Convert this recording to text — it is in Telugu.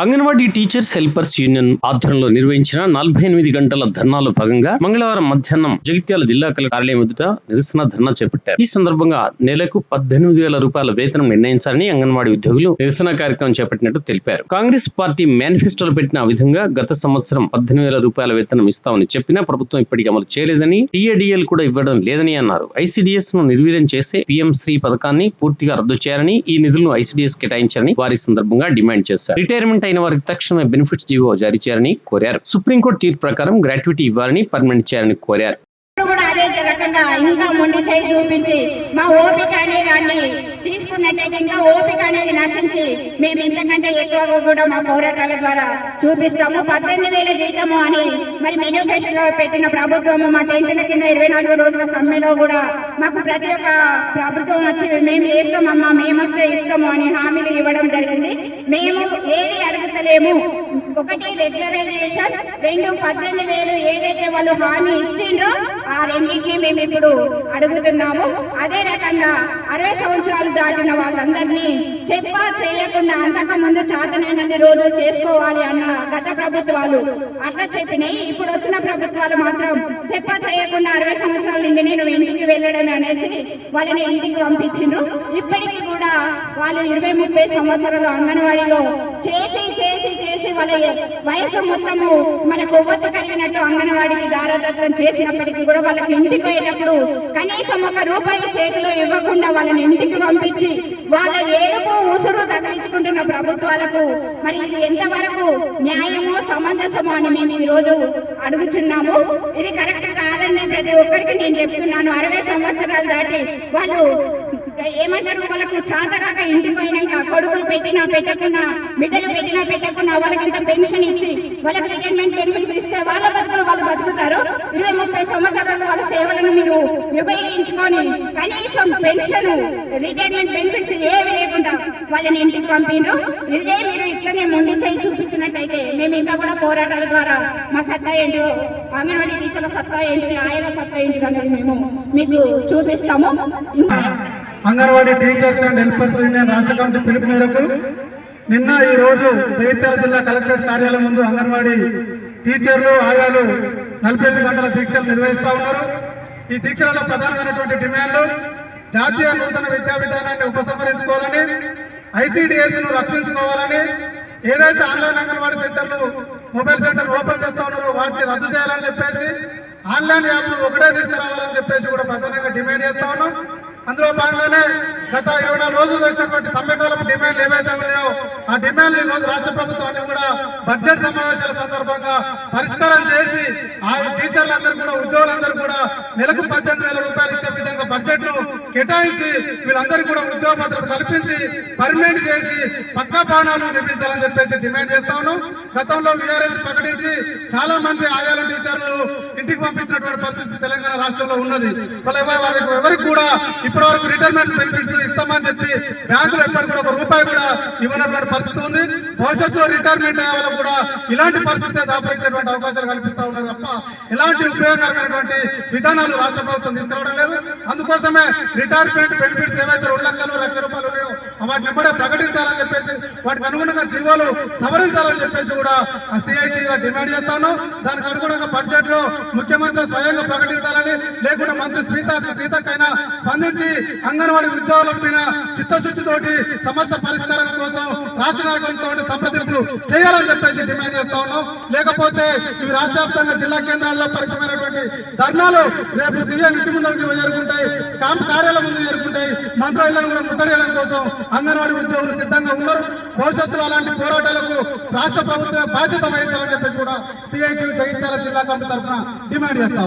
అంగన్వాడీ టీచర్స్ హెల్పర్స్ యూనియన్ ఆధ్వర్యంలో నిర్వహించిన నలభై ఎనిమిది గంటల ధర్నాలో భాగంగా మంగళవారం మధ్యాహ్నం జగిత్యాల జిల్లా కలెక్టర్ కార్యాలయం ఎదుట నిరసన ధర్నా చేపట్టారు. ఈ సందర్భంగా నెలకు పద్దెనిమిది వేల రూపాయల వేతనం నిర్ణయించాలని అంగన్వాడీ ఉద్యోగులు నిరసన కార్యక్రమం చేపట్టినట్టు తెలిపారు. కాంగ్రెస్ పార్టీ మేనిఫెస్టోలో పెట్టిన విధంగా గత సంవత్సరం పద్దెనిమిది వేల రూపాయల వేతనం ఇస్తామని చెప్పినా ప్రభుత్వం ఇప్పటికీ అమలు చేయలేదని టీఏడీఎల్ కూడా ఇవ్వడం లేదని అన్నారు. ఐసీడీఎస్ను నిర్వీర్యం చేసే పీఎం శ్రీ పథకాన్ని పూర్తిగా రద్దు చేయాలని ఈ నిధులను ఐసీడీఎస్ కేటాయించాలని వారి సందర్భంగా డిమాండ్ చేశారు. రిటైర్మెంట్ అయిన వారికి తక్షణమే బెనిఫిట్స్ జీవో జారీ చేయాలని కోరారు. సుప్రీంకోర్టు తీర్పు ప్రకారం గ్రాట్యుటీ ఇవ్వాలని పర్మనెంట్ చేయాలని కోరారు. కూడా అదే రకంగా ఇంకా మొండి చేయి చూపించి మా ఓపిక అనే దాన్ని తీసుకున్నట్టయితే ఇంకా ఓపిక అనేది నశించి మేము ఇంతకంటే ఎక్కువగా కూడా మా పోరాటాల ద్వారా చూపిస్తాము. పద్దెనిమిది వేల జీతము అని మరి మేనిఫెస్టోలో పెట్టిన ప్రభుత్వము మా టెన్త్ల కింద ఇరవై నాలుగు రోజుల సమ్మెలో కూడా మాకు ప్రతి ఒక్క ప్రభుత్వం వచ్చి మేము చేస్తామమ్మా మేము వస్తే ఇస్తాము అని హామీలు ఇవ్వడం జరిగింది. మేము ఏది అడుగుతలేము. ఒకటి రెగ్యులరైజేషన్ రెండు పద్దెనిమిది వేలు ఏదైతే వాళ్ళు హామీ ఇచ్చిండ్రో ఆ రెండింటినీ మేము ఇప్పుడు అడుగుతున్నాము. అదే రకంగా అరవై సంవత్సరాలు దాటిన వాళ్ళందరినీ చెప్పా చేయకుండా అంతకు ముందు చాతనైనన్ని రోజులు చేసుకోవాలి అన్న గత ప్రభుత్వాలు అట్లా చెప్పినాయి. ఇప్పుడు వచ్చిన ప్రభుత్వాలు మాత్రం చెప్పా చేయకుండా అరవై సంవత్సరాల నుండి నేను ఇంటికి వెళ్ళడం అనేసి వాళ్ళని ఇంటికి పంపించిండ్రు. ఇప్పటికీ కూడా వాళ్ళు ఇరవై ముప్పై సంవత్సరాలు అంగన్వాడీలో చేసి చేసి వయసు మొత్తము మనకు కొవ్వొత్తు కలిగినట్టు అంగన్వాడికి దారదత్తం చేసినప్పటికీ కూడా వాళ్ళకి ఇంటికి పోయేటప్పుడు కనీసం ఒక రూపాయి చేతిలో ఇవ్వకుండా వాళ్ళని ఇంటికి పంపించి వాళ్ళ ఏడుపు ఉసురు తగిలించుకుంటున్న ప్రభుత్వాలకు మరి ఇది ఎంతవరకు న్యాయమో సమంజసమో అని మేము ఈ రోజు అడుగుచున్నాము. ఇది కరెక్ట్ కాదని ప్రతి ఒక్కరికి నేను చెప్తున్నాను. అరవై సంవత్సరాలు దాటి వాళ్ళు ఏమంటారు? వాళ్ళకు చాతగాక ఇంటికి పోయినాక కొడుకులు పెట్టినా పెట్టకున్నా బిడ్డలు పెట్టినా పెట్టకున్నా వాళ్ళకి ఇంత పెన్షన్ ఇచ్చి వాళ్ళకి రిటైర్మెంట్ బెనిఫిట్స్ ఇస్తే వాళ్ళ బతుకులు వాళ్ళు బతుకుతారు. ఇరవై ముప్పై సంవత్సరాలు వాళ్ళ సేవలను మీరు ఉపయోగించుకొని కనీసం పెన్షన్ రిటైర్మెంట్ బెనిఫిట్స్ ఏవి లేకుండా వాళ్ళని ఇంటికి పంపిండ్రు ఇదే మీరు ఇట్లనే ముందు చేయి చూపించినట్టయితే మేము ఇంకా కూడా పోరాటాల ద్వారా మా సత్తా ఏంటో అంగన్వాడీ టీచర్ల సత్తా ఏంటి ఆయన సత్తా ఏంటి అనేది మేము మీకు చూపిస్తాము. ఇంకా Anganwadi teachers and helpers union రాష్ట్ర కమిటీ పిలుపు మేరకు నిన్న ఈ రోజు జగిత్యాల జిల్లా కలెక్టరేట్ కార్యాలయం ముందు అంగన్వాడీ టీచర్లు ఆయాలు నలభై ఎనిమిది గంటల దీక్షలు నిర్వహిస్తూ ఉన్నారు. ఈ దీక్షలలో ప్రధానమైనటువంటి డిమాండ్లు జాతీయ నూతన విద్యా విధానాన్ని ఉపసంహరించుకోవాలని ఐసీడీఎస్ను రక్షించుకోవాలని ఏదైతే ఆన్లైన్ అంగన్వాడీ సెంటర్లు మొబైల్ సెంటర్ ఓపెన్ చేస్తా ఉన్నారో వాటిని రద్దు చేయాలని చెప్పేసి ఆన్లైన్ యాప్లు ఒకటే తీసుకురావాలని చెప్పేసి కూడా ప్రధానంగా డిమాండ్ చేస్తా ఉన్నాం. అందులో భాగంగానే గత ఇరవై నాలుగు రోజులు చేసినటువంటి సమ్మెకాలపు డిమాండ్లు ఏవైతే ఉన్నాయో ఆ డిమాండ్లు ఈ రోజు రాష్ట్ర ప్రభుత్వాన్ని కూడా బడ్జెట్ సమావేశాల సందర్భంగా పరిష్కారం చేసి ఆ టీచర్లందరూ కూడా ఉద్యోగులందరూ కూడా నెలకు పద్దెనిమిది వేల రూపాయలు వచ్చే విధంగా బడ్జెట్ను కేటాయించి వీళ్ళందరికీ కూడా ఉద్యోగ భద్రత కల్పించి పర్మనెంట్ చేసి పక్కా పానాలు నిర్మించాలని చెప్పేసి డిమాండ్ చేస్తా ఉన్నాం. గతంలో విఆర్ఎస్ ప్రకటించి చాలా మంది ఆయాలు టీచర్లు ఇంటికి పంపించినటువంటి పరిస్థితి తెలంగాణ రాష్ట్రంలో ఉన్నది. వాళ్ళ ఎవరి ఎవరికి కూడా ఇప్పటి వరకు రిటైర్మెంట్ బెనిఫిట్స్ ఇస్తామని చెప్పి బ్యాంకులు ఎప్పటి కూడా ఒక రూపాయి కూడా ఇవ్వనటువంటి పరిస్థితి ఉంది. భవిష్యత్తులో రిటైర్మెంట్ అయ్యే వాళ్ళకు కూడా ఇలాంటి పరిస్థితి దాపరించేటువంటి అవకాశాలు కల్పిస్తా ఉన్నారు తప్ప ఎలాంటి ఉపయోగకరమైనటువంటి విధానాలు రాష్ట్ర ప్రభుత్వం తీసుకురావడం లేదు. అందుకోసమే రిటైర్మెంట్ బెనిఫిట్స్ ఏవైతే రెండు లక్షలు లక్ష రూపాయలు ఉన్నాయో వాటిని కూడా ప్రకటించాలని చెప్పేసి వాటికి అనుగుణంగా జీవోలు సవరించాలని చెప్పేసి కూడా ఆ సిఐటిగా డిమాండ్ చేస్తాను దానికి అనుగుణంగా బడ్జెట్లో ముఖ్యమంత్రి స్వయంగా ప్రకటించాలని లేకుండా మంత్రి సీత సీతకైనా స్పందించి అంగన్వాడీ ఉద్యోగుల పైన చిత్తశుద్ధితోటి సమస్య పరిష్కారం కోసం రాష్ట్ర నాయకులతో ప్రాజెక్టులు చేయాలని చెప్పేసి డిమాండ్ చేస్తా ఉన్నాం. లేకపోతే ఇవి రాష్ట్ర వ్యాప్తంగా జిల్లా కేంద్రాల్లో పరిమితమైనటువంటి ధర్నాలు రేపు సీఎం ఇంటి ముందరికి జరుగుతుంటాయి కాంప్ కార్యాలయం ముందు జరుగుతుంటాయి మంత్రాలయాలను కూడా ముట్టడేయడం కోసం అంగన్వాడీ ఉద్యోగులు సిద్ధంగా ఉన్నారు. భవిష్యత్తులో అలాంటి పోరాటాలకు రాష్ట్ర ప్రభుత్వం బాధ్యత వహించాలని చెప్పేసి కూడా సిఐటి జగిత్యాల జిల్లా కమిటీ తరఫున డిమాండ్ చేస్తా